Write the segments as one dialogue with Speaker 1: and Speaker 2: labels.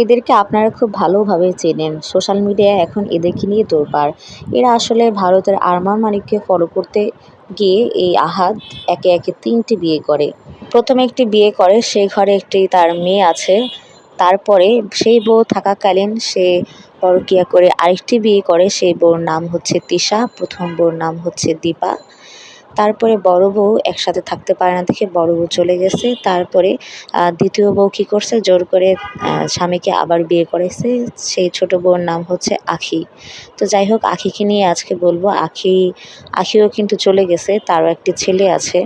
Speaker 1: এদেরকে আপনারা খুব ভালোভাবে চেনেন। সোশ্যাল মিডিয়ায় এখন এদেরকে নিয়ে তোলপাড় এরা আসলে ভারতের আরমান মানিককে ফলো করতে গিয়ে এই আহাদ একে একে তিনটি বিয়ে করে। প্রথমে একটি বিয়ে করে সেই ঘরে একটি তার মেয়ে আছে। তারপরে সেই বউ থাকাকালীন সে পরকিয়া করে আরেকটি বিয়ে করে। সেই বউর নাম হচ্ছে তিশা, প্রথম বউর নাম হচ্ছে দীপা। তারপরে বড় বউ একসাথে থাকতে পারে না দেখে বড় বউ চলে গেছে। তারপরে দ্বিতীয় বউ কী করছে? জোর করে স্বামীকে আবার বিয়ে করেছে সেই ছোট বউর নাম হচ্ছে আখি। তো যাই হোক, আখিকে নিয়ে আজকে বলব, আখি, আখিও কিন্তু চলে গেছে, তারও একটি ছেলে আছে।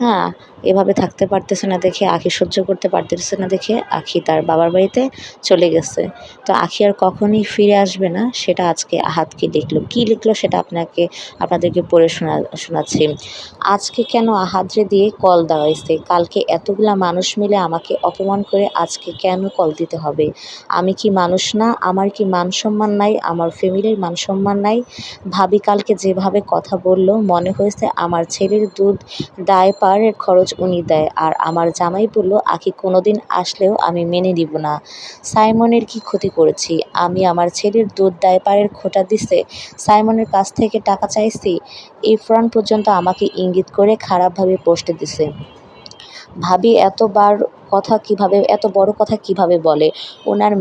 Speaker 1: হ্যাঁ এভাবে থাকতে পারতেছে না দেখে, আখি সহ্য করতে পারতেছে না দেখে আখি তার বাবার বাড়িতে চলে গেছে। তো আখি আর কখনই ফিরে আসবে না, সেটা আজকে আহাতকে লিখলো, কি লিখলো সেটা আপনাকে, আপনাদেরকে পড়ে শোনা, শোনাচ্ছি। আজকে কেন আহাদরে দিয়ে কল দেওয়া হয়েছে? কালকে এতগুলা মানুষ মিলে আমাকে অপমান করে আজকে কেন কল দিতে হবে? আমি কি মানুষ না? আমার কি মান সম্মান নাই? আমার ফ্যামিলির মান সম্মান নাই? ভাবি কালকে যেভাবে কথা বলল, মনে হয়েছে আমার ছেলের দুধ ডায়পারের খরচ উনি দেয়। আর আমার জামাই বলল, আখি কোনো দিন আসলেও আমি মেনে নিব না। সাইমনের কি ক্ষতি করেছি? আমি আমার ছেলের দুধ ডায়পারের খোটা দিছে, সাইমনের কাছ থেকে টাকা চাইছি ইরফান পর্যন্ত আমাকে ইঙ্গিত করে খারাপভাবে পোস্টে দিছে। ভাবি, এতবার কথা কীভাবে, এত বড় কথা কীভাবে বলে? ওনার